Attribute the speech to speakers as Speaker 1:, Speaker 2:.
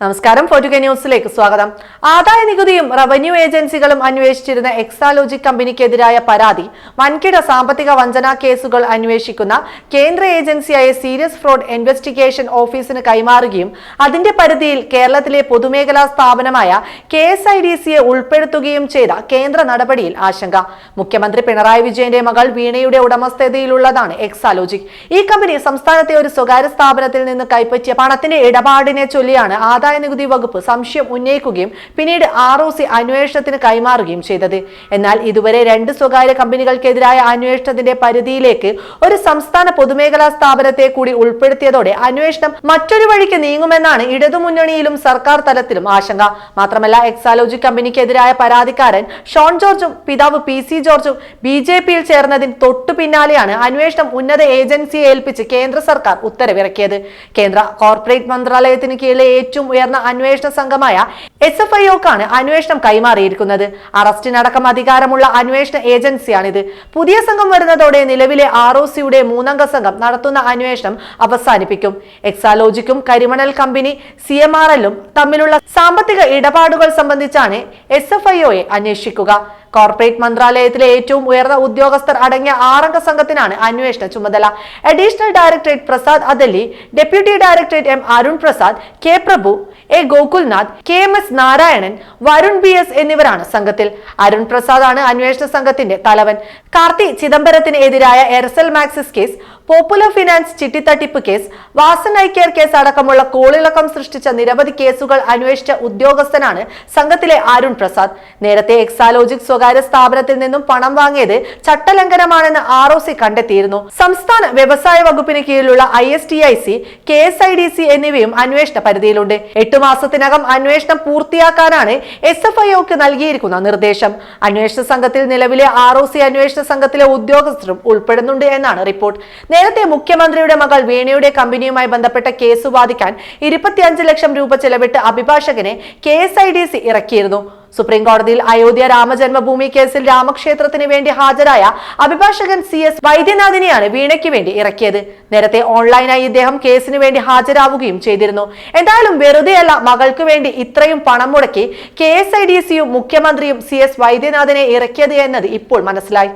Speaker 1: നമസ്കാരം. ഫോർട്ടുക ന്യൂസിലേക്ക് സ്വാഗതം. ആദായ നികുതിയും റവന്യൂ ഏജൻസികളും അന്വേഷിച്ചിരുന്ന എക്സാലോജിക് കമ്പനിക്കെതിരായ പരാതി വൻകിട സാമ്പത്തിക വഞ്ചനാ കേസുകൾ അന്വേഷിക്കുന്ന കേന്ദ്ര ഏജൻസിയായ സീരിയസ് ഫ്രോഡ് ഇൻവെസ്റ്റിഗേഷൻ ഓഫീസിന് കൈമാറുകയും അതിന്റെ പരിധിയിൽ കേരളത്തിലെ പൊതുമേഖലാ സ്ഥാപനമായ കെ എസ് ഐ ഡി സിയെ ഉൾപ്പെടുത്തുകയും ചെയ്ത കേന്ദ്ര നടപടിയിൽ ആശങ്ക. മുഖ്യമന്ത്രി പിണറായി വിജയന്റെ മകൾ വീണയുടെ ഉടമസ്ഥതയിലുള്ളതാണ് എക്സാലോജിക് ഈ കമ്പനി സംസ്ഥാനത്തെ ഒരു സ്വകാര്യ സ്ഥാപനത്തിൽ നിന്ന് കൈപ്പറ്റിയ പണത്തിന്റെ ഇടപാടിനെ ചൊല്ലിയാണ് നികുതി വകുപ്പ് സംശയം ഉന്നയിക്കുകയും പിന്നീട് ആർ ഒ സി അന്വേഷണത്തിന് കൈമാറുകയും ചെയ്തത്. എന്നാൽ ഇതുവരെ രണ്ട് സ്വകാര്യ കമ്പനികൾക്കെതിരായ അന്വേഷണത്തിന്റെ പരിധിയിലേക്ക് ഒരു സംസ്ഥാന പൊതുമേഖലാ സ്ഥാപനത്തെ കൂടി ഉൾപ്പെടുത്തിയതോടെ അന്വേഷണം മറ്റൊരു വഴിക്ക് നീങ്ങുമെന്നാണ് ഇടതുമുന്നണിയിലും സർക്കാർ തലത്തിലും ആശങ്ക. മാത്രമല്ല എക്സാലോജി കമ്പനിക്കെതിരായ പരാതിക്കാരൻ ഷോൺ ജോർജും പിതാവ് പി സി ജോർജും ബി ജെ പിയിൽ ചേർന്നതിന് തൊട്ടു പിന്നാലെയാണ് അന്വേഷണം ഉന്നത ഏജൻസിയെ ഏൽപ്പിച്ച് കേന്ദ്ര സർക്കാർ ഉത്തരവിറക്കിയത്. കേന്ദ്ര കോർപ്പറേറ്റ് മന്ത്രാലയത്തിന് കീഴിലെ ഏറ്റവും ഉയർന്ന അന്വേഷണ സംഘമായ എസ് എഫ് ഐക്കാണ് അന്വേഷണം കൈമാറിയിരിക്കുന്നത്. അറസ്റ്റിനടക്കം അധികാരമുള്ള അന്വേഷണ ഏജൻസിയാണിത്. പുതിയ സംഘം വരുന്നതോടെ നിലവിലെ ആർ ഒ സിയുടെ മൂന്നംഗ സംഘം നടത്തുന്ന അന്വേഷണം അവസാനിപ്പിക്കും. എക്സാലോജിക്കും കരിമണൽ കമ്പനി സി എം ആർ എല്ലും തമ്മിലുള്ള സാമ്പത്തിക ഇടപാടുകൾ സംബന്ധിച്ചാണ് എസ് എഫ് ഐഒയെ അന്വേഷിക്കുക. കോർപ്പറേറ്റ് മന്ത്രാലയത്തിലെ ഏറ്റവും ഉയർന്ന ഉദ്യോഗസ്ഥർ അടങ്ങിയ ആറംഗ സംഘത്തിനാണ് അന്വേഷണ ചുമതല. Additional directorate Prasad അദലി deputy directorate M Arun Prasad K Prabhu A. Gokulnath K. M. S. Narayanan Varun B. S. എന്നിവരാണ് സംഘത്തിൽ. അരുൺ പ്രസാദ് ആണ് അന്വേഷണ സംഘത്തിന്റെ തലവൻ. കാർത്തി ചിദംബരത്തിന് എതിരായ Aircel Maxis case popular finance ചിട്ടിത്തട്ടിപ്പ് case Vasan eye care case അടക്കമുള്ള കോളിളക്കം സൃഷ്ടിച്ച നിരവധി കേസുകൾ അന്വേഷിച്ച ഉദ്യോഗസ്ഥനാണ് സംഘത്തിലെ അരുൺ പ്രസാദ്. നേരത്തെ എക്സാലോജിക് സ്വകാര്യ സ്ഥാപനത്തിൽ നിന്നും പണം വാങ്ങിയത് ചട്ടലംഘനമാണെന്ന് ആർ ഒ സി കണ്ടെത്തിയിരുന്നു. സംസ്ഥാന വ്യവസായ വകുപ്പിന് കീഴിലുള്ള I S T I C K S I D C എന്നിവയും അന്വേഷണ പരിധിയിലുണ്ട്. എട്ടു മാസത്തിനകം അന്വേഷണം പൂർത്തിയാക്കാനാണ് എസ് എഫ് ഐ ഒക്ക് നൽകിയിരിക്കുന്ന നിർദ്ദേശം. അന്വേഷണ സംഘത്തിൽ നിലവിലെ ആർ ഒ സി അന്വേഷണ സംഘത്തിലെ ഉദ്യോഗസ്ഥരും ഉൾപ്പെടുന്നുണ്ട് എന്നാണ് റിപ്പോർട്ട്. നേരത്തെ മുഖ്യമന്ത്രിയുടെ മകൾ വീണയുടെ കമ്പനിയുമായി ബന്ധപ്പെട്ട കേസ് വാദിക്കാൻ ഇരുപത്തിയഞ്ച് ലക്ഷം രൂപ ചെലവിട്ട് അഭിഭാഷകനെ K S I D C ഇറക്കിയിരുന്നു. Supreme കോടതിയിൽ അയോധ്യ രാമജന്മഭൂമി കേസിൽ രാമക്ഷേത്രത്തിന് വേണ്ടി ഹാജരായ അഭിഭാഷകൻ സി എസ് വൈദ്യനാഥിനെയാണ് വീണയ്ക്ക് വേണ്ടി ഇറക്കിയത്. നേരത്തെ ഓൺലൈനായി ഇദ്ദേഹം കേസിന് വേണ്ടി ഹാജരാവുകയും ചെയ്തിരുന്നു. എന്തായാലും വെറുതെയല്ല മകൾക്ക് വേണ്ടി ഇത്രയും പണം മുടക്കി കെ എസ് ഐ ഡി സിയും മുഖ്യമന്ത്രിയും സി എസ് വൈദ്യനാഥിനെ ഇറക്കിയത് എന്നത് ഇപ്പോൾ മനസ്സിലായി.